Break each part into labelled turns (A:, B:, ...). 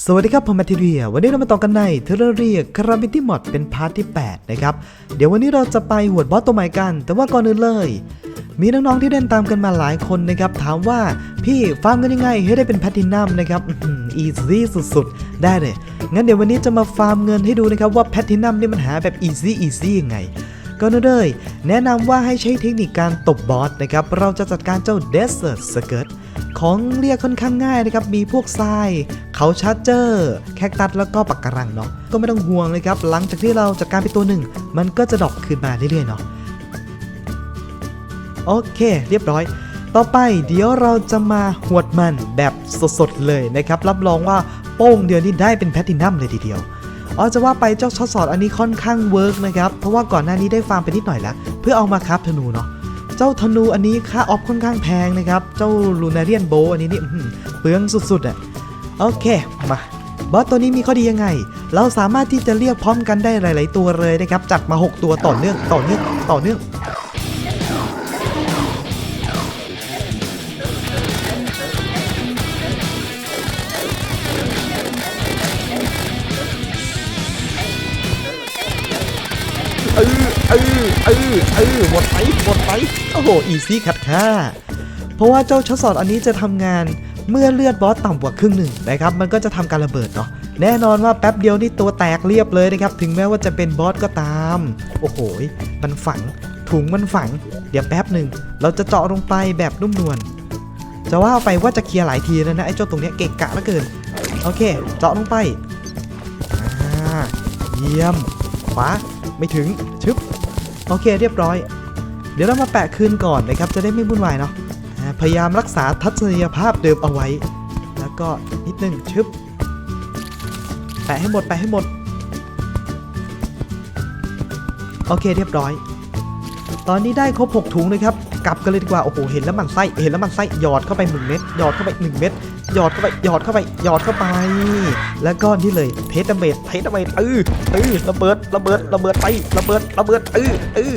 A: สวัสดีครับผมแมทธิเรียวันนี้เรามาต่อกันในเทเลเรียคาราบิตี้มอดเป็นพาร์ทที่ 8 นะครับ เดี๋ยววันนี้เราจะไปหวดบอสตัวใหม่กัน แต่ว่าก่อนอื่นเลย มีน้องๆที่เล่นตามกันมาหลายคนนะครับ ถามว่าพี่ฟาร์มกันยังไงให้ได้เป็นแพลตินัมนะครับอีซี่สุดๆ ได้เลย งั้นเดี๋ยววันนี้จะมาฟาร์มเงินให้ดูนะครับว่าแพลตินัมนี่มันหาแบบอีซี่อีซี่ยังไงก็นั่นเลยแนะนำว่าให้ใช้เทคนิคการตบบอสนะครับเราจะจัดการเจ้า Desert Skirt ของเรียกค่อนข้างง่ายนะครับ มีพวกทราย เขาชาร์เจอร์ แคคตัส แล้วก็ปักการังเนาะ ก็ไม่ต้องห่วงเลยครับ หลังจากที่เราจัดการไปตัวหนึ่ง มันก็จะดรอปคืนมาเรื่อยๆเนาะ โอเค เรียบร้อย ต่อไปเดี๋ยวเราจะมาหวดมันแบบสดๆเลยนะครับ รับรองว่าโป้งเดียวนี่ได้เป็นแพลตินัมเลยทีเดียวอ๋อจะว่าไปเจ้าช็อตสอดอันนี้ค่อนข้างเวิร์กนะครับ เพราะว่าก่อนหน้านี้ได้ฟาร์มไปนิดหน่อยแล้ว เพื่อเอามาครับธนูเนาะ เจ้าธนูอันนี้ค่าออฟค่อนข้างแพงนะครับ เจ้าลูนาเรียนโบอันนี้นี่เปลืองสุดๆอะโอเค มาบอสตัวนี้มีข้อดียังไง เราสามารถที่จะเรียกพร้อมกันได้หลาย ๆ ตัวเลยนะครับ จัดมา 6 ตัวต่อเนื่องต่อเนื่องต่อเนื่อง เออเออหมดไปหมดไปโอ้โหอีซี่ขัดค่าเพราะว่าเจ้าช็อตสอดอันนี้จะทำงานเมื่อเลือดบอสต่ำกว่าครึ่งหนึ่งนะครับมันก็จะทำการระเบิดเนาะแน่นอนว่าแป๊บเดียวนี่ตัวแตกเรียบเลยนะครับถึงแม้ว่าจะเป็นบอสก็ตาม โอ้โหมันฝังถุงมันฝัง เดี๋ยวแป๊บหนึ่งเราจะเจาะลงไปแบบนุ่มนวลจะว่าไปว่าจะเคลียร์หลายทีแล้วนะไอ้เจ้าตรงเนี้ยเกะกะเหลือเกินโอเค เจาะลงไปอ่าเยี่ยมขวาไม่ถึงชึบ โอเคเรียบร้อย เดี๋ยวเรามาแปะคืนก่อนนะครับ จะได้ไม่วุ่นวายเนาะพยายามรักษาทัศนียภาพเดิมเอาไว้ แล้วก็นิดนึงชึบแปะให้หมดแปะให้หมด โอเคเรียบร้อย ตอนนี้ได้ครบ 6 ถุงนะครับ กลับกันเลยดีกว่า โอ้โห เห็นแล้วมันไส้ เห็นแล้วมันไส้ หยอดเข้าไป 1 เม็ด หยอดเข้าไป 1 เม็ด หยอดเข้าไปหยอดเข้าไปหยอดเข้าไป แล้วก็นี่เลยเทสเมดเทสเมดเออเออระเบิดระเบิดระเบิดไประเบิดระเบิดเออเออ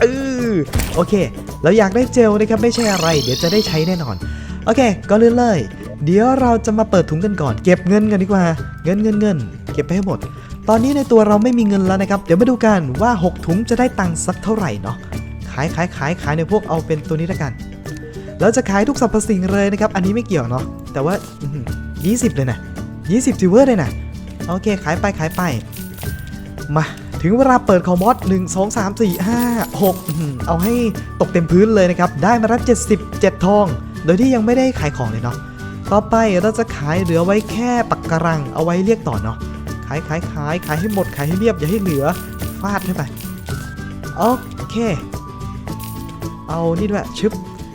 A: เออโอเค เราอยากได้เจลนะครับไม่ใช่อะไร เดี๋ยวจะได้ใช้แน่นอน โอเค ก็เลื่อนเลยเดี๋ยวเราจะมาเปิดถุงกันก่อน เก็บเงินกันดีกว่า เงินเงินเงินเก็บไปให้หมด ตอนนี้ในตัวเราไม่มีเงินแล้วนะครับ เดี๋ยวมาดูกันว่า 6 ถุงจะได้ตังค์สักเท่าไหร่เนาะขายขายขายขายในพวกเอาเป็นตัวนี้ละกัน เราจะขายทุกสรรพสิ่งเลยนะครับ อันนี้ไม่เกี่ยวเนาะ แต่ว่า 20 เลยนะ 20ซิลเวอร์เลยนะ โอเค ขายไปขายไป มาถึงเวลาเปิดของมอส1 2 3 4 5 6อื้อหือเอาให้ตกเต็มพื้นเลยนะครับ ได้มาแล้ว77 ทอง โดยที่ยังไม่ได้ขายของเลยเนาะ ต่อไปเราจะขายเหลือไว้แค่ปักการังเอาไว้เรียกต่อเนาะ ขายขายขายขายให้หมดขายให้เรียบอย่าให้เหลือ ฟาดให้ไป โอเค เอานี่ด้วยชึบ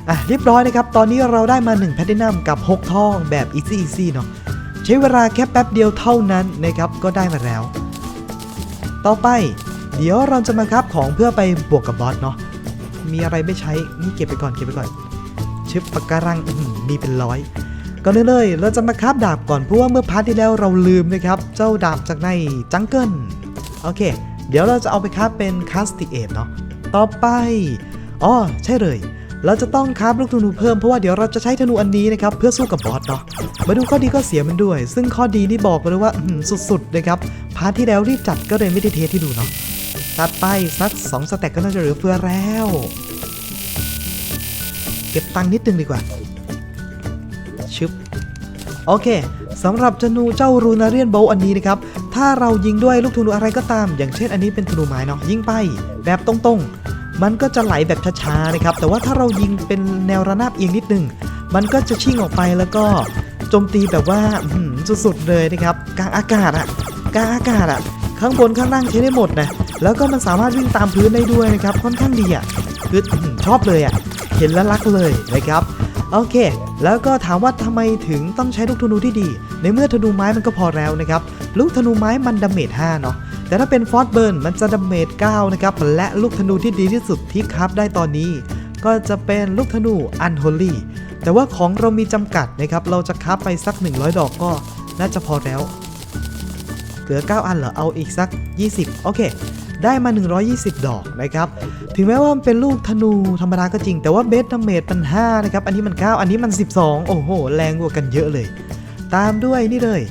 A: อะเรียบร้อยนะครับ ตอนนี้เราได้มา1แพลตินัมกับ 6 ทองแบบ easy easy เนาะใช้เวลาแค่แป๊บเดียวเท่านั้นนะครับก็ได้มาแล้ว ต่อไป เดี๋ยวเราจะมาครับของเพื่อไปบวกกับบอสเนาะมีอะไรไม่ใช้นี่เก็บไปก่อนเก็บไปก่อนชึบปากการังมีเป็นร้อยก่อนเลย เราจะมาคราบดาบก่อนเพราะว่าเมื่อพาร์ทที่แล้วเราลืมนะครับ เจ้าดาบจากในจังเกิลโอเค เดี๋ยวเราจะเอาไปคราบเป็นคาสติเอทเนาะต่อไปอ๋อใช่เลย เราจะต้องคราบลูกธนูเพิ่มเพราะว่าเดี๋ยวเราจะใช้ธนูอันนี้นะครับเพื่อสู้กับบอสเนาะมาดูข้อดีข้อเสียมันด้วย ซึ่งข้อดีนี่บอกเลยว่าสุดๆนะครับพาร์ทที่แล้วรีบจัดก็เลยไม่ได้เทสที่ดูเนาะตัดไปสัก2สแต็กก็น่าจะเหลือเฟือแล้ว เก็บตังค์นิดนึงดีกว่าชึบโอเคสำหรับธนูเจ้ารูนาเรียนโบอันนี้นะครับ ถ้าเรายิงด้วยลูกธนูอะไรก็ตาม อย่างเช่นอันนี้เป็นธนูไม้เนาะยิงไป แบบตรงๆ มันก็จะไหลแบบช้าๆนะครับ แต่ว่าถ้าเรายิงเป็นแนวระนาบเอียงนิดนึง มันก็จะชิ่งออกไปแล้วก็โจมตีแบบว่าสุดๆเลยนะครับกลางอากาศอะกลางอากาศอะข้างบนข้างล่างใช้ได้หมดนะแล้วก็มันสามารถวิ่งตามพื้นได้ด้วยนะครับค่อนข้างดีอะคือชอบเลยอะเห็นแล้วรักเลยนะครับ โอเค แล้วก็ถามว่าทำไมถึงต้องใช้ลูกธนูที่ดี ในเมื่อธนูไม้มันก็พอแล้วนะครับ ลูกธนูไม้มันดาเมจ5เนาะ แต่ถ้าเป็นฟอสเบิร์นมันจะดาเมจ9นะครับ และลูกธนูที่ดีที่สุดที่คราฟได้ตอนนี้ ก็จะเป็นลูกธนูอันโฮลี่ แต่ว่าของเรามีจำกัดนะครับ เราจะคราฟไปสัก 100 ดอกก็น่าจะพอแล้ว เหลือ 9 อันเหรอ เอาอีกสัก 20 โอเค ได้มา 120 ดอกนะครับ ถึงแม้ว่ามันเป็นลูกธนูธรรมดาก็จริง แต่ว่าเบสดาเมจมัน5นะครับ อันนี้มัน 9 อันนี้มัน 12 โอ้โห แรงกว่ากันเยอะเลย ตามด้วยนี่เลย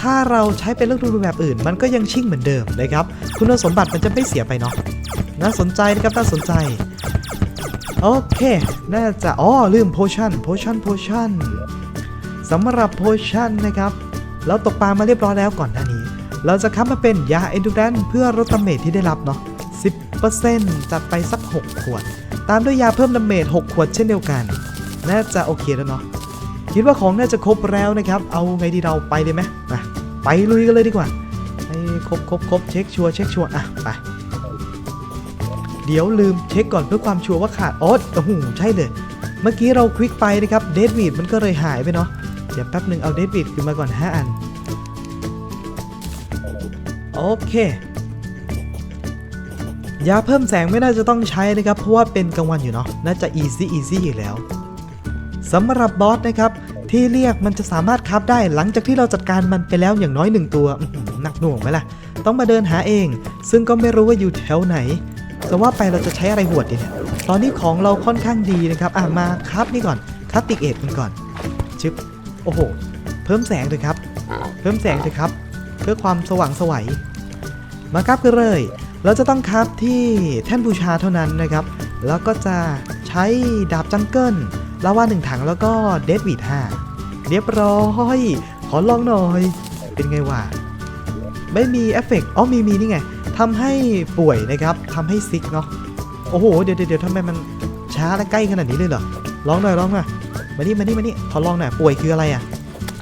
A: ถ้าเราใช้เป็นเรื่องรูแบบอื่น มันก็ยังชิ่งเหมือนเดิมนะครับ คุณสมบัติมันจะไม่เสียไปเนาะ น่าสนใจนะครับ น่าสนใจ โอเค น่าจะ อ๋อ ลืมโพชั่น โพชั่น โพชั่นสำหรับโพชั่นนะครับ เราตกปลามาเรียบร้อยแล้วก่อนหน้านี้ เราจะคับมาเป็นยาเอนดูแรนเพื่อลดดาเมจที่ได้รับเนาะ 10%จัดไปสัก 6 ขวด ตามด้วยยาเพิ่มดาเมจ 6 ขวดเช่นเดียวกัน น่าจะโอเคแล้วเนาะ คิดว่าของน่าจะครบแล้วนะครับ เอาไงดีเราไปเลยไหมมาไปลุยกันเลยดีกว่าให้ครบครบครบเช็คชัวร์เช็คชัวร์อะไป เดี๋ยวลืมเช็คก่อนเพื่อความชัวร์ว่าขาดอ๋อโอ้โหใช่เลย เมื่อกี้เราควิกไปนะครับ เดดวีดมันก็เลยหายไปเนาะ เดี๋ยวแป๊บหนึ่งเอาเดดวีดขึ้นมาก่อน 5 อัน โอเคยาเพิ่มแสงไม่น่าจะต้องใช้นะครับ เพราะว่าเป็นกลางวันอยู่เนาะน่าจะ easy easy อยู่แล้วสำหรับบอสนะครับ ที่เรียกมันจะสามารถคับได้หลังจากที่เราจัดการมันไปแล้วอย่างน้อยหนึ่งตัวหนักหน่วงไหมล่ะ ต้องมาเดินหาเอง ซึ่งก็ไม่รู้ว่าอยู่แถวไหน แต่ว่าไปเราจะใช้อะไรหวดดีเนี่ยตอนนี้ของเราค่อนข้างดีนะครับ อะมาครับนี่ก่อนคับติกเอทกันก่อนชึบโอ้โห เพิ่มแสงเลยครับ เพิ่มแสงเลยครับ พื่อความสว่างสวัยมาครับกันเลย เราจะต้องครับที่แท่นบูชาเท่านั้นนะครับ แล้วก็จะใช้ดาบจังเกิลลาวาหนึ่งถังแล้วก็เดดวีดห้าเรียบร้อย ขอลองหน่อย เป็นไงวะไม่มีเอฟเฟกต์อ๋อมีมีนี่ไงทำให้ป่วยนะครับทำให้ซิกเนาะโอ้โห เดี๋ยวเดี๋ยวทำไมมันช้าและใกล้ขนาดนี้เลยเหรอลองหน่อยลองหน่อยมานี่มานี่มานี่ขอลองหน่อยป่วยคืออะไรอะ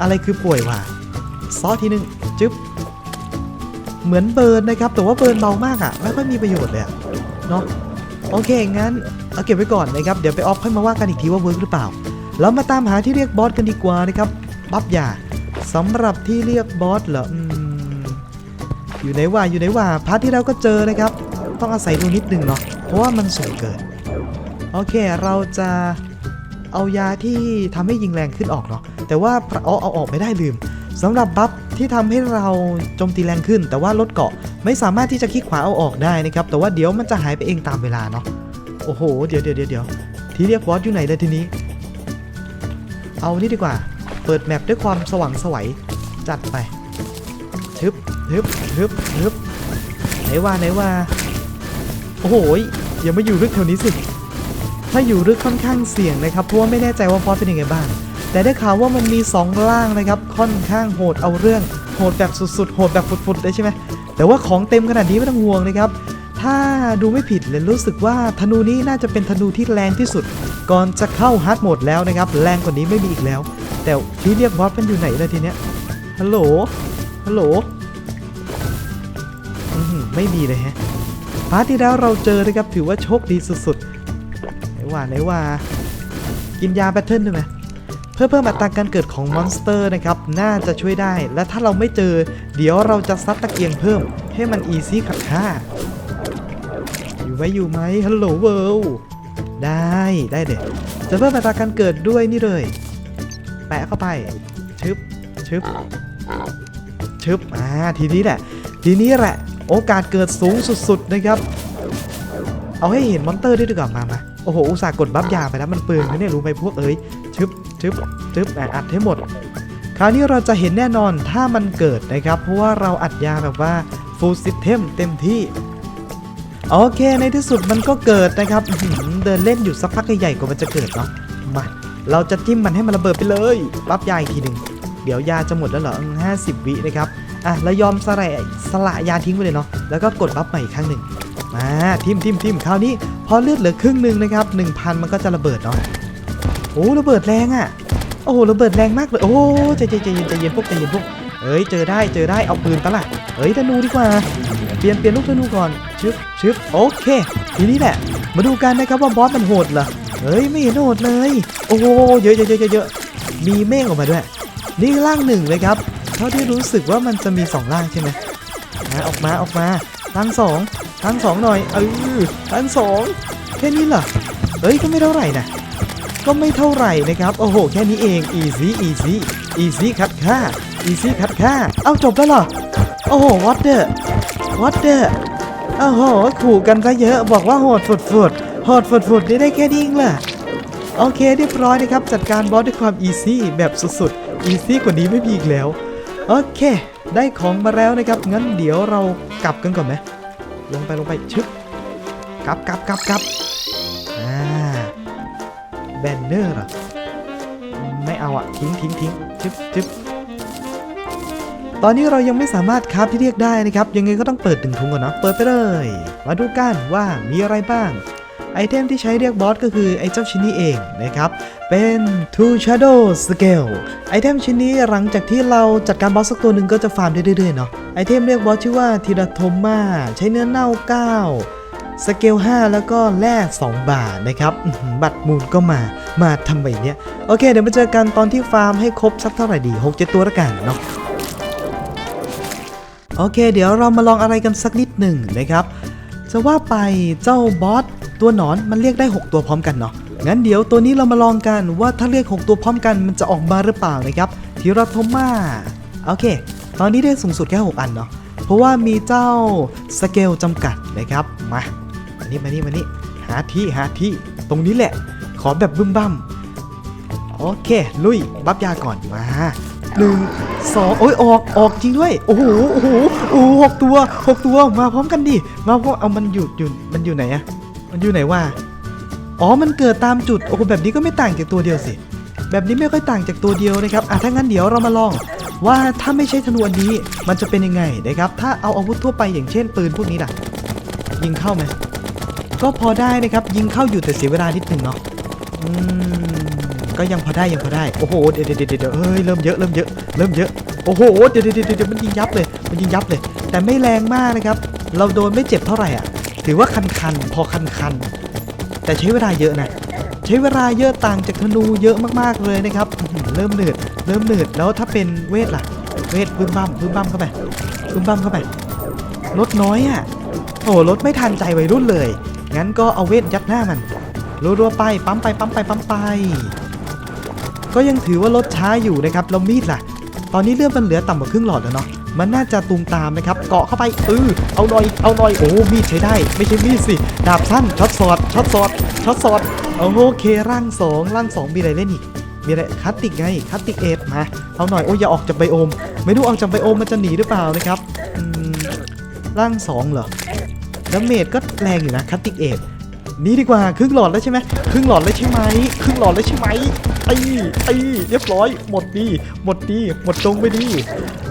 A: อะไรคือป่วยวะซอสทีหนึงจึ๊บ เหมือนเบิร์นนะครับ แต่ว่าเบิร์นเบามากอะไม่ค่อยมีประโยชน์เลยเนาะโอเค งั้น เอาเก็บไว้ก่อนนะครับ เดี๋ยวไปออฟค่อยมาว่ากันอีกทีว่าเวิร์กหรือเปล่าเรามาตามหาที่เรียกบอสกันดีกว่านะครับบัฟยาสำหรับที่เรียกบอสเหรออยู่ไหนว่าอยู่ไหนว่าพาร์ทที่เราก็เจอนะครับ ต้องอาศัยดูนิดนึงเนาะเพราะว่ามันสูงเกินโอเคเราจะเอายาที่ทำให้ยิงแรงขึ้นออกเนาะแต่ว่าเอาเอาออกไม่ได้ลืมสำหรับบัฟ ที่ทำให้เราโจมตีแรงขึ้น แต่ว่าลดเกาะไม่สามารถที่จะคลิกขวาเอาออกได้นะครับแต่ว่าเดี๋ยวมันจะหายไปเองตามเวลาเนาะโอ้โหเดี๋ยวเดี๋ยวเดี๋ยวที่เรียกบอสอยู่ไหนเลยทีนี้ เอานี่ดีกว่า เปิดแมปด้วยความสว่างสวัยจัดไปทึบทึบทึบทึบไหนว่าไหนว่าโอ้โหยอย่ามาอยู่ลึกแถวนี้สิถ้าอยู่ลึกค่อนข้างเสี่ยงนะครับเพราะว่าไม่แน่ใจว่าบอสเป็นยังไงบ้าง แต่ได้ข่าวว่ามันมี 2 ล่างนะครับค่อนข้างโหดเอาเรื่องโหดแบบสุดๆโหดแบบฟุดๆเลยใช่ไหมแต่ว่าของเต็มขนาดนี้ไม่ต้องห่วงนะครับถ้าดูไม่ผิดเลยรู้สึกว่าธนูนี้น่าจะเป็นธนูที่แรงที่สุด ก่อนจะเข้าฮาร์ดโหมดแล้วนะครับแรงกว่านี้ไม่มีอีกแล้ว แต่ที่เรียกบอสมันอยู่ไหนเลยทีเนี้ยฮัลโหลฮัลโหลไม่มีเลยฮะพาร์ทที่แล้วเราเจอนะครับถือว่าโชคดีสุดๆไหนว่าไหนว่า กินยาแบตเทิลได้ไหม เพื่อเพิ่มอัตราการเกิดของมอนสเตอร์นะครับ น่าจะช่วยได้ และถ้าเราไม่เจอ เดี๋ยวเราจะซัดตะเกียงเพิ่ม ให้มันอีซี่ขัดค่าอยู่ไหมอยู่ไหมฮัลโหลเวิลด์ได้ได้เด็ดจะเพิ่มอัตราการเกิดด้วยนี่เลย แปะเข้าไป ชึบ ชึบ ชึบ อ่า ทีนี้แหละ ทีนี้แหละ โอกาสเกิดสูงสุดๆนะครับ เอาให้เห็นมอนเตอร์ด้วยดีกว่ามามาโอ้โห อุตส่าห์กดบัฟยาไปแล้วมันเปลืองนะเนี่ยรู้ไหมพวกเอ้ย ชึบชึบชึบอะอัดให้หมด คราวนี้เราจะเห็นแน่นอนถ้ามันเกิดนะครับ เพราะว่าเราอัดยาแบบว่า full system เต็มที่ โอเคในที่สุดมันก็เกิดนะครับเดินเล่นอยู่สักพักใหญ่ๆกว่ามันจะเกิดเนาะมาเราจะจิ้มมันให้มันระเบิดไปเลยรับยาอีกทีหนึ่งเดี๋ยวยาจะหมดแล้วเหรอห้าสิบวินะครับอะแล้วยอมสละสละยาทิ้งไปเลยเนาะแล้วก็กดบัฟใหม่อีกครั้งหนึ่งมาทิมทิมทิมคราวนี้พอเลือดเหลือครึ่งหนึ่งนะครับ 1,000 มันก็จะระเบิดเนาะ โอ้ระเบิดแรงอะ่ะ โอ้ระเบิดแรงมากเลย โอ้ใจใจใจเย็นใจเย็นพวกใจเย็นพวกเอ้ยเจอได้เจอได้เอาปืนปะล่ะเอ้ยธนูดีกว่า เปลี่ยนเปลี่ยนลูกธนูก่อนชึบชึบโอเค ทีนี้แหละ มาดูกันนะครับว่าบอสมันโหดเหรอเฮ้ยไม่เห็นโหดเลย โอ้โหเยอะเยอะเยอะเยอะมีเมฆออกมาด้วย นี่ร่างหนึ่งเลยครับเท่าที่รู้สึกว่ามันจะมีสองร่างใช่ไหมมาออกมาออกมาร่างสองร่างสองหน่อยเออร่างสองแค่นี้เหรอเอ้ยก็ไม่เท่าไหร่นะ ก็ไม่เท่าไหร่นะครับ โอ้โห แค่นี้เอง easy easy easy คัดค่า easy คัดค่า เอาจบแล้วเหรอ โอ้โห what the what the โอ้โห ขู่กันซะเยอะ บอกว่าโหดฝุดฝุดโหดฝุดฝุดได้ได้แค่นี้เองล่ะโอเคเรียบร้อยนะครับ จัดการบอสด้วยความ easy แบบสุดๆ easy กว่านี้ไม่มีอีกแล้ว โอเค ได้ของมาแล้วนะครับ งั้นเดี๋ยวเรากลับกันก่อนไหมลงไปลงไปชึบกลับกลับกลับกลับ แบนเนอร์หรอ ไม่เอาอะทิ้งทิ้งทิ้งชึบชึบตอนนี้เรายังไม่สามารถคราฟที่เรียกได้นะครับ ยังไงก็ต้องเปิดถึงถุงก่อนเนาะเปิดไปเลย มาดูกันว่ามีอะไรบ้าง ไอเทมที่ใช้เรียกบอสก็คือไอเจ้าชิ้นนี้เองนะครับ เป็น Two Shadow Scale ไอเทมชิ้นนี้หลังจากที่เราจัดการบอสสักตัวหนึ่งก็จะฟาร์มได้เรื่อยๆเนาะไอเทมเรียกบอสชื่อว่าทีราโทมาใช้เนื้อเน่า9 สเกล 5 แล้วก็แร่2 บาทนะครับ บัตรมูลก็มามาทำไมเนี้ย โอเค เดี๋ยวมาเจอกันตอนที่ฟาร์มให้ครบสักเท่าไหร่ดี6-7ตัวละกันเนาะโอเค เดี๋ยวเรามาลองอะไรกันสักนิดหนึ่งนะครับ จะว่าไปเจ้าบอสตัวหนอนมันเรียกได้ 6 ตัวพร้อมกันเนาะงั้นเดี๋ยวตัวนี้เรามาลองกันว่าถ้าเรียก 6 ตัวพร้อมกันมันจะออกมาหรือเปล่านะครับทีราโทมาโอเค ตอนนี้ได้สูงสุดแค่ 6 อันเนาะเพราะว่ามีเจ้าสเกลจำกัดนะครับมา นี่มานี่มานี่หาที่หาที่ตรงนี้แหละ ขอแบบบึ้มบั้มโอเค ลุยบัฟยาก่อนมาหนึ่งสองโอ้ยออกออกจริงด้วย โอ้โหโอ้โหโอ้หกตัวหกตัวมาพร้อมกันดิมาพร้อมเอามันอยู่อยู่มันอยู่ไหนอะมันอยู่ไหนวะอ๋อมันเกิดตามจุดโอ้โหแบบนี้ก็ไม่ต่างจากตัวเดียวสิแบบนี้ไม่ค่อยต่างจากตัวเดียวนะครับอะถ้างั้นเดี๋ยวเรามาลอง ว่าถ้าไม่ใช่ธนูอันนี้ มันจะเป็นยังไงนะครับ ถ้าเอาอาวุธทั่วไปอย่างเช่นปืนพวกนี้ล่ะ ยิงเข้าไหม ก็พอได้นะครับ ยิงเข้าอยู่แต่เสียเวลานิดหนึ่งเนาะอืมก็ยังพอได้ยังพอได้โอ้โหเดี๋ยวเดี๋ยวเดี๋ยวเดี๋ยวเฮ้ยเริ่มเยอะเริ่มเยอะเริ่มเยอะโอ้โหเดี๋ยวเดี๋ยวเดี๋ยวเดี๋ยวมันยิงยับเลยมันยิงยับเลย แต่ไม่แรงมากนะครับ เราโดนไม่เจ็บเท่าไหร่อะ ถือว่าคันคันพอคันคันแต่ใช้เวลาเยอะนะใช้เวลาเยอะต่างจากธนูเยอะมากๆเลยนะครับเริ่มเหนื่อยเริ่มเหนื่อยแล้วถ้าเป็นเวทล่ะ เวทบึ้มบั้มบึ้มบั้มเข้าไปบึ้มบั้มเข้าไปลดน้อยอะโอ้ลดไม่ทันใจวัยรุ่นเลย งั้นก็เอาเวทยัดหน้ามันรัวๆไปปั๊มไปปั๊มไปปั๊มไป ก็ยังถือว่าลดช้าอยู่นะครับแล้วมีดล่ะ ตอนนี้เลือดมันเหลือต่ำกว่าครึ่งหลอดแล้วเนาะมันน่าจะตูมตามนะครับ เกาะเข้าไปเออเอาหน่อยเอาหน่อยโอ้มีดใช้ได้ ไม่ใช่มีดสิดาบสั้นช็อตสอดช็อตสอดช็อตสอดโอเคร่างสองร่างสองมีอะไรเล่นอีกมีอะไรคัตติกไงคัตติกเอทมาเอาหน่อยโอ้ยอย่าออกจากไบโอม ไม่รู้ออกจากไบโอมมันจะหนีหรือเปล่านะครับร่างสองเหรอ แล้วเมดก็แรงอยู่นะคัตติกเอทนี่ดีกว่าครึ่งหลอดแล้วใช่ไหมครึ่งหลอดแล้วใช่ไหมครึ่งหลอดแล้วใช่ไหมไอ้ไอ้เรียบร้อย หมดดีหมดดีหมดตรงไปดี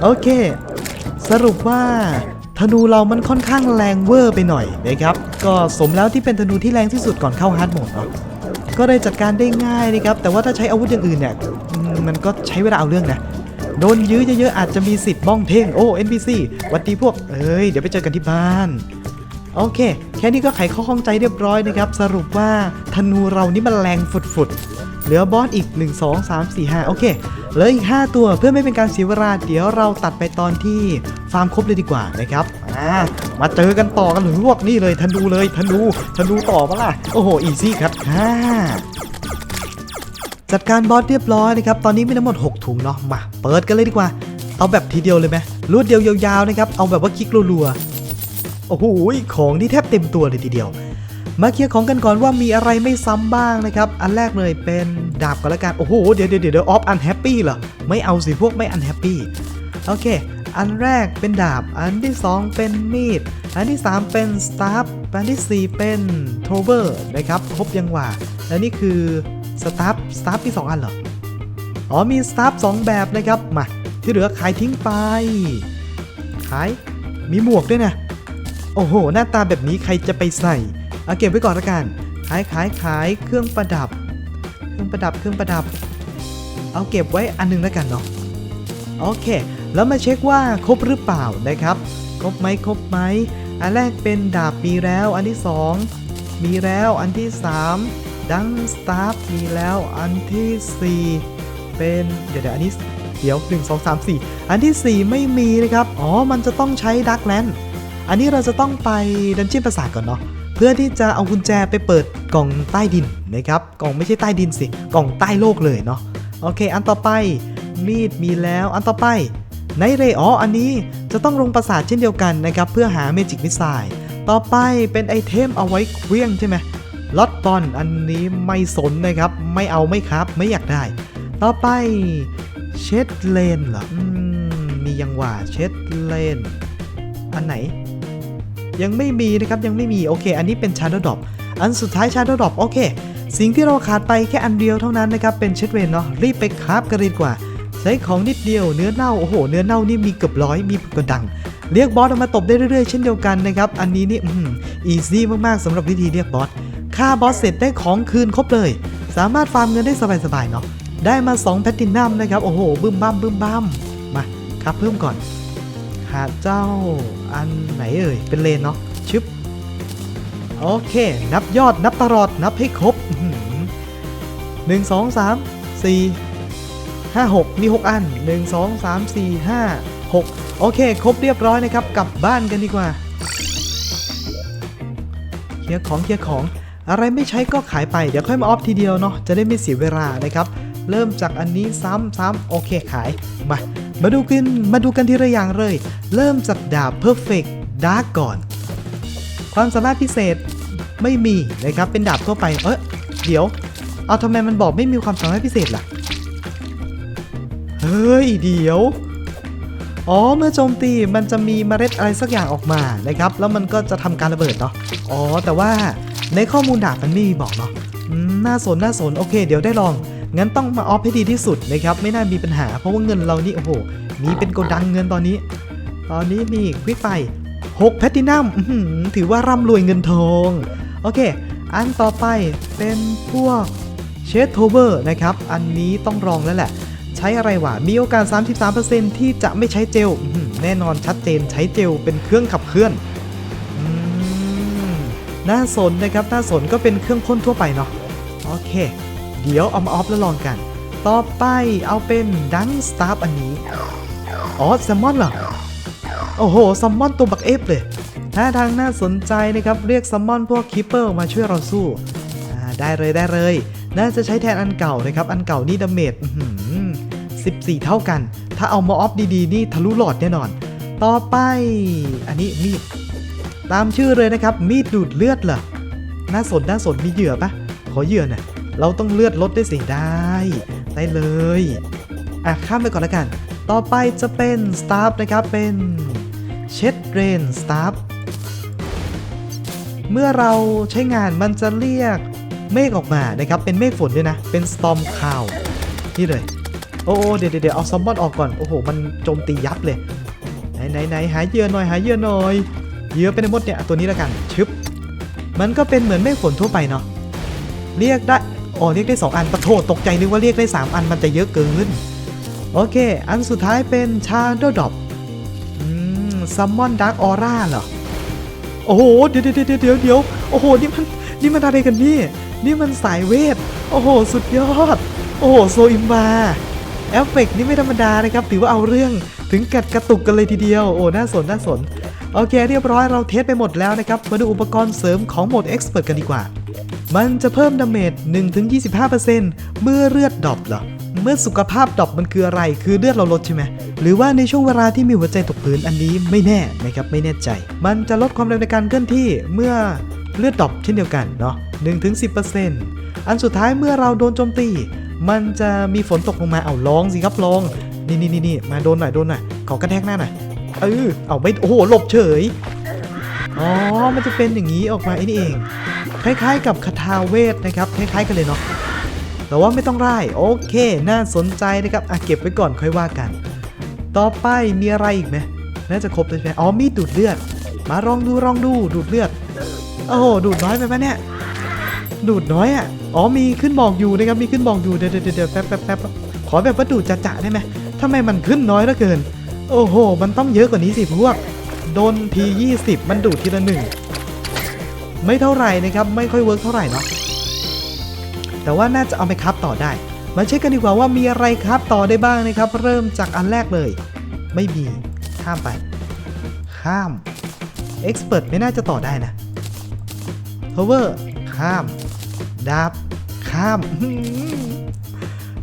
A: โอเค สรุปว่าธนูเรามันค่อนข้างแรงเวอร์ไปหน่อยนะครับ ก็สมแล้วที่เป็นธนูที่แรงที่สุดก่อนเข้าฮาร์ดโหมดเนาะก็ได้จัดการได้ง่ายนะครับ แต่ว่าถ้าใช้อาวุธอย่างอื่นเนี่ย มันก็ใช้เวลาเอาเรื่องนะ โดนยื้อเยอะๆอาจจะมีสิทธิ์บ้องเท่งโอ้ NPC วัดดีพวก เอ้ย เดี๋ยวไปเจอกันที่บ้าน โอเค แค่นี้ก็ไขข้อข้องใจเรียบร้อยนะครับ สรุปว่าธนูเรานี่มันแรงฝุดๆ เหลือบอสอีก 1 2 3 4 5 โอเคเหลืออีก 5 ตัวเพื่อไม่เป็นการเสียเวลาเดี๋ยวเราตัดไปตอนที่ฟาร์มครบเลยดีกว่านะครับอ่ามาเจอกันต่อกันหรือพวกนี่เลยธนูเลยธนูธนูต่อมาล่ะ โอ้โห อีซี่ครับฮ่าจัดการบอสเรียบร้อยนะครับ ตอนนี้มีทั้งหมด 6 ถุงเนาะมาเปิดกันเลยดีกว่า เอาแบบทีเดียวเลยไหมรวดเดียวยาวๆนะครับ เอาแบบว่าคลิกรัวๆ โอ้โหของที่แทบเต็มตัวเลยทีเดียว มาเคลียร์ของกันก่อนว่ามีอะไรไม่ซ้ำบ้างนะครับ อันแรกเลยเป็นดาบก่อนละกัน โอ้โห เดี๋ยวเดี๋ยวเดี๋ยวออฟอันแฮปปี้เหรอ ไม่เอาสิพวกไม่อันแฮปปี้ โอเค อันแรกเป็นดาบ อันที่ 2 เป็นมีด อันที่ 3 เป็นสตาร์ฟอันทีสี่ 4 เป็นโทเบอร์นะครับครบยังหว่า และนี่คือสตาร์ฟสตาร์ฟที่2อันเหรอ อ๋อมีสตาร์ฟสองแบบนะครับ มาที่เหลือขายทิ้งไป ขาย มีหมวกด้วยนะ โอ้โห หน้าตาแบบนี้ใครจะไปใส่เอาเก็บไว้ก่อนละกันขายขายขายเครื่องประดับ เครื่องประดับเครื่องประดับ เอาเก็บไว้อันหนึงแล้วกันเนาะโอเค แล้วมาเช็คว่าครบหรือเปล่านะครับ ครบไหมครบไหมอันแรกเป็นดาบมีแล้ว อันที่ 2 มีแล้วอันที่ 3 ดังสตาร์มีแล้วอันทีสี่4 เป็นเดี๋ยวเดี๋ยวอันนี้เดี๋ยว 1 2 3 4 อันทีสี่4 ไม่มีนะครับ อ๋อ มันจะต้องใช้ดักแลน อันนี้เราจะต้องไปดันเจียนประสาทก่อนเนาะเพื่อที่จะเอากุญแจไปเปิดกล่องใต้ดินนะครับกล่องไม่ใช่ใต้ดินสิกล่องใต้โลกเลยเนาะโอเค อันต่อไปมีดมีแล้วอันต่อไปไนเรอ๋ออันนี้จะต้องลงประสาทเช่นเดียวกันนะครับเพื่อหาเมจิกมิสไซล์ต่อไปเป็นไอเทมเอาไว้เคลี้ยงใช่ไหมล็อตบอลอันนี้ไม่สนนะครับ ไม่เอาไม่ครับไม่อยากได้ ต่อไปเช็ดเลนเหรอมียังว่าเช็ดเลน อันไหน ยังไม่มีนะครับยังไม่มีโอเค อันนี้เป็นชาร์ดดอปอันสุดท้ายชาร์ดดอปโอเค สิ่งที่เราขาดไปแค่อันเดียวเท่านั้นนะครับเป็นเชดเวนเนาะรีบไปคราฟกันเลยดีกว่า ใช้ของนิดเดียวเนื้อเน่าโอ้โหเนื้อเน่านี่มีเกือบร้อยมีกระดัง เรียกบอสออกมาตบได้เรื่อยๆเช่นเดียวกันนะครับอันนี้นี่อีซี่มากๆสำหรับวิธีเรียกบอสฆ่าบอสเสร็จได้ของคืนครบเลย สามารถฟาร์มเงินได้สบายๆเนาะได้มา2แพตตินัมนะครับโอ้โหบึ้มบ้ามบึ้มบ้ามมาครับเพิ่มก่อน ขาดเจ้าอันไหนเอ่ย เป็นเลนเนาะชึบโอเค นับยอดนับตลอดนับให้ครบอื้อหือหนึ่งสองสามสี่ห้าหกมีหกอันหนึ่งสองสามสี่ห้าหกโอเค ครบเรียบร้อยนะครับ กลับบ้านกันดีกว่าเคลียร์ของเคลียร์ของ อะไรไม่ใช้ก็ขายไป เดี๋ยวค่อยมาออฟทีเดียวเนาะจะได้ไม่เสียเวลานะครับ เริ่มจากอันนี้ซ้ำซ้ำโอเคขายมา มาดูกันมาดูกันทีละอย่างเลย เริ่มจากดาบ Perfect Dark ก่อน ความสามารถพิเศษไม่มีนะครับ เป็นดาบทั่วไป เอ้ยเดี๋ยว เอาทำไมมันบอกไม่มีความสามารถพิเศษล่ะ เฮ้ย เดี๋ยว อ๋อ เมื่อโจมตีมันจะมีเมล็ดอะไรสักอย่างออกมานะครับ แล้วมันก็จะทำการระเบิดเนาะ อ๋อ แต่ว่าในข้อมูลดาบมันไม่มีบอกเนาะน่าสนน่าสน โอเค เดี๋ยวได้ลอง งั้นต้องมาออฟให้ดีที่สุดนะครับไม่น่ามีปัญหา เพราะว่าเงินเรานี่โอ้โหมีเป็นโกดังเงินตอนนี้ ตอนนี้มีควิกไป6แพตตินัมถือว่าร่ำรวยเงินทอง โอเค อันต่อไปเป็นพวกเชดโทเวอร์นะครับ อันนี้ต้องลองแล้วแหละ ใช้อะไรวะ มีโอกาส 33%ที่จะไม่ใช้เจล แน่นอนชัดเจนใช้เจลเป็นเครื่องขับเคลื่อนน่าสนนะครับน่าสนก็เป็นเครื่องพ่นทั่วไปเนาะโอเค เดี๋ยวเอามาออฟแล้วลองกัน ต่อไปเอาเป็นดังสตาร์อันนี้ อ๋อแซลมอนเหรอ โอ้โหแซลมอนตัวบักเอฟเลยท่าทางน่าสนใจนะครับ เรียกแซลมอนพวกคิปเปอร์มาช่วยเราสู้ได้เลยได้เลย น่าจะใช้แทนอันเก่านะครับ อันเก่านี่ดาเมจ14 เท่ากัน ถ้าเอามาออฟดีๆ นี่ทะลุหลอดแน่นอน ต่อไป อันนี้มีด ตามชื่อเลยนะครับ มีดดูดเลือดเหรอ น่าสนน่าสนมีเหยื่อปะขอเหยื่อหน่อย เราต้องเลือดลดได้สิได้ ได้เลย อะ ข้ามไปก่อนละกัน ต่อไปจะเป็นสตาฟนะครับ เป็นเช็ดเรนสตาฟเมื่อเราใช้งานมันจะเรียกเมฆออกมานะครับ เป็นเมฆฝนด้วยนะ เป็น storm cloud นี่เลย โอ้โเดี๋ยวเดี๋ยวเอาซอมบอนออกก่อน โอ้โห มันโจมตียับเลย ไหนไหนไหนหาเยื่อหน่อย หาเยื่อหน่อย เยื่อเป็นมดเนี่ย ตัวนี้ละกัน ชึบ มันก็เป็นเหมือนเมฆฝนทั่วไปเนาะ เรียกได้ อ๋อเรียกได้ 2 อันปะโทษตกใจนึกว่าเรียกได้ 3 อันมันจะเยอะเกิน โอเค อันสุดท้ายเป็นชาโดดอปซัมมอนดาร์กออร่าเหรอ โอ้โห เดี๋ยวเดี๋ยวเดี๋ยวเดี๋ยวโอ้โห นี่มัน นี่มันอะไรกันนี่ นี่มันสายเวท โอ้โห สุดยอด โอ้โห โซอิมบาเอฟเฟกต์นี่ไม่ธรรมดานะครับ ถือว่าเอาเรื่อง ถึงกัดกระตุกกันเลยทีเดียว โอ้ น่าสน น่าสน โอเค เรียบร้อย เราเทสไปหมดแล้วนะครับ มาดูอุปกรณ์เสริมของโหมด Expert กันดีกว่า มันจะเพิ่มดาเมจ1-25%เมื่อเลือดดรอปเหรอ เมื่อสุขภาพดรอปมันคืออะไร คือเลือดเราลดใช่ไหม หรือว่าในช่วงเวลาที่มีหัวใจตกพื้นอันนี้ไม่แน่นะครับ ไม่แน่ใจ มันจะลดความเร็วในการเคลื่อนที่เมื่อเลือดดรอปเช่นเดียวกันเนาะ1-10%อันสุดท้ายเมื่อเราโดนโจมตี มันจะมีฝนตกลงมาเอาลองสิครับลอง นี่นี่นี่นี่มาโดนหน่อยโดนหน่อยขอกระแทกหน้าหน่อย เออเอาไม่โอ้โหหลบเฉย อ๋อ มันจะเป็นอย่างนี้ออกมาไอ้นี่เอง คล้ายๆ กับคาถาเวทนะครับคล้ายๆกันเลยเนาะแต่ว่าไม่ต้องไล่โอเค น่าสนใจนะครับอะเก็บไว้ก่อนค่อยว่ากัน ต่อไปมีอะไรอีกไหมน่าจะครบเลยใช่ไหมอ๋อมีดดูดเลือด มาลองดูลองดูดูดเลือดโอ้โหดูดน้อยไปปะเนี่ยดูดน้อยอะอ๋อมีขึ้นบอกอยู่นะครับมีขึ้นบอกอยู่เดี๋ยวเดี๋ยวเดี๋ยวแป๊บแป๊บแป๊บขอแบบว่าดูดจะๆได้ไหมทำไมมันขึ้นน้อยเหลือเกิน โอ้โห มันต้องเยอะกว่านี้สิพวก โดนที20 มันดูดทีละหนึ่ง ไม่เท่าไหร่นะครับ ไม่ค่อยเวิร์กเท่าไหร่เนาะแต่ว่าน่าจะเอาไปครับต่อได้ มาเช็คกันดีกว่าว่ามีอะไรครับต่อได้บ้างนะครับ เริ่มจากอันแรกเลย ไม่มีข้ามไป ข้าม Expert ไม่น่าจะต่อได้นะ Power ข้ามดาบข้าม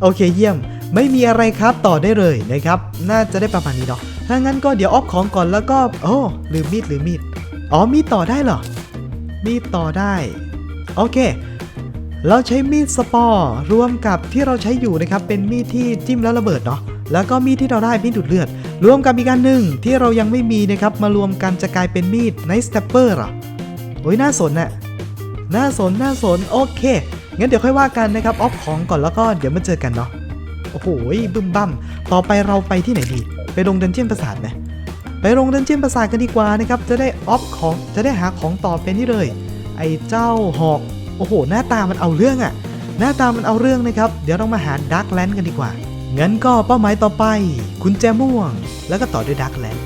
A: โอเคเยี่ยม ไม่มีอะไรครับต่อได้เลยนะครับ น่าจะได้ประมาณนี้เนาะถ้างั้นก็เดี๋ยวออฟของก่อนแล้วก็ โอ้ลืมมีดลืมมีด อ๋อมีดต่อได้เหรอ มีดต่อได้ โอเค เราใช้มีดสปอร์รวมกับที่เราใช้อยู่นะครับ เป็นมีดที่จิ้มแล้วระเบิดเนาะแล้วก็มีดที่เราได้มีดดูดเลือด รวมกับอีกอันหนึ่งที่เรายังไม่มีนะครับ มารวมกันจะกลายเป็นมีดไนสเตปเปอร์หรอโอ้ยน่าสนน่ะน่าสนน่าสนโอเคงั้นเดี๋ยวค่อยว่ากันนะครับออฟของก่อนแล้วก็เดี๋ยวมาเจอกันเนาะโอ้โหบึ้มบั้มต่อไปเราไปที่ไหนดี ไปลงดันเจียนปราสาทไหม ไปลงดันเจียนปราสาทกันดีกว่านะครับ จะได้ออฟของ จะได้หาของต่อเป็นนี่เลย ไอ้เจ้าหอก โอ้โห หน้าตามันเอาเรื่องอะหน้าตามันเอาเรื่องนะครับ เดี๋ยวเรามาหาดักแลนด์กันดีกว่า งั้นก็เป้าหมายต่อไป คุณแจม่วง แล้วก็ต่อด้วยดักแลนด์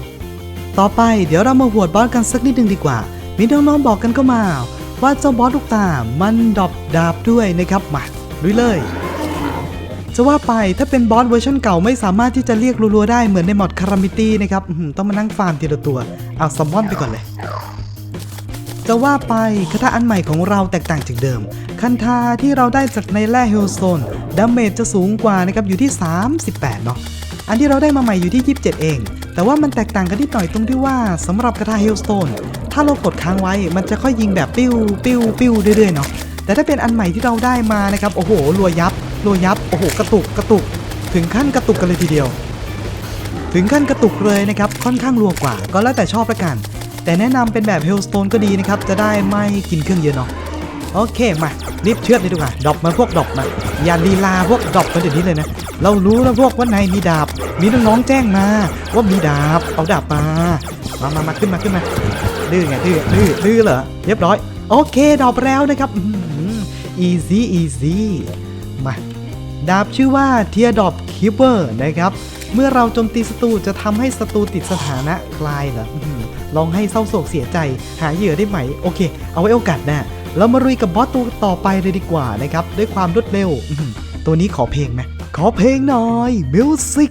A: ต่อไปเดี๋ยวเรามาหวดบอสกันสักนิดนึงดีกว่า มีน้องๆบอกกันก็มา ว่าเจ้าบอสลูกตา มันดอปดาบด้วยนะครับ มาลุยเลย จะว่าไปถ้าเป็นบอสเวอร์ชันเก่าไม่สามารถที่จะเรียกรัวๆได้เหมือนในมอดคารามิตี้นะครับต้องมานั่งฟาร์มทีละตัว เอาซัมมอนไปก่อนเลยจะว่าไปคาถาอันใหม่ของเราแตกต่างจากเดิม คันธาที่เราได้จากในแร่เฮลโซนดาเมจจะสูงกว่านะครับอยู่ที่ 38 เนาะอันที่เราได้มาใหม่อยู่ที่ 27 เอง แต่ว่ามันแตกต่างกันนิดหน่อยตรงที่ว่าสำหรับกระทาเฮลสโตนถ้าเรากดค้างไว้มันจะค่อยยิงแบบปิ้วปิ้วปิ้วเรื่อยๆเนาะแต่ถ้าเป็นอันใหม่ที่เราได้มานะครับ โอ้โหรัวยับ รัวยับ โอ้โห กระตุก กระตุก ถึงขั้นกระตุกกันเลยทีเดียว ถึงขั้นกระตุกเลยนะครับ ค่อนข้างรัวกว่า ก็แล้วแต่ชอบละกัน แต่แนะนำเป็นแบบเฮลสโตนก็ดีนะครับ จะได้ไม่กินเครื่องเยอะเนาะ โอเค มา รีบเชือดเลยดีกว่า ดอปมาพวกดอปมา อย่าลีลาพวกดอปมาเดี๋ยวนี้เลยนะ เรารู้แล้วพวกว่าในมีดาบ มีน้องๆแจ้งมา ว่ามีดาบ เอาดาบมา มามามาขึ้นมาขึ้นมา ดื้อไงดื้อ ดื้อ ดื้อเหรอ เรียบร้อย โอเค ดอปแล้วนะครับอื้อหือ easy easy มา ดาบชื่อว่าเทียดอบคิปเปอร์นะครับ เมื่อเราโจมตีศัตรูจะทำให้ศัตรูติดสถานะคลายเหรออลองให้เศร้าโศกเสียใจ หาเหยื่อได้ไหม โอเค เอาไว้โอกาสหน้าเรามาลุยกับบอสตัวต่อไปเลยดีกว่านะครับ ด้วยความรวดเร็ว ตัวนี้ขอเพลงไหมขอเพลงหน่อยมิวสิก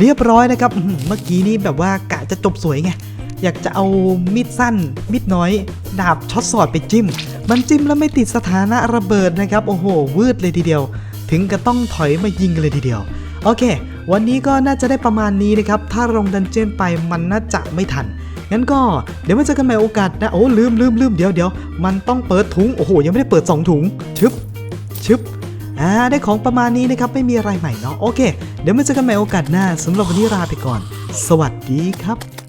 A: เรียบร้อยนะครับเมื่อกี้นี้แบบว่ากะจะจบสวยไงอยากจะเอามีดสั้น มีดน้อย ดาบช็อตสอดไปจิ้ม มันจิ้มแล้วไม่ติดสถานะระเบิดนะครับ โอ้โห วืดเลยทีเดียว ถึงกับต้องถอยมายิงเลยทีเดียว โอเค วันนี้ก็น่าจะได้ประมาณนี้นะครับ ถ้าลงดันเจียนไปมันน่าจะไม่ทัน งั้นก็เดี๋ยวมาเจอกันใหม่โอกาสนะ โอ้ลืมลืมลืมเดี๋ยวเดี๋ยวมันต้องเปิดถุง โอ้โห ยังไม่ได้เปิดสองถุง ชึบ ชึบ อ่าได้ของประมาณนี้นะครับไม่มีอะไรใหม่เนาะโอเค เดี๋ยวมาเจอกันใหม่โอกาสหน้าสำหรับวันนี้ลาไปก่อน สวัสดีครับ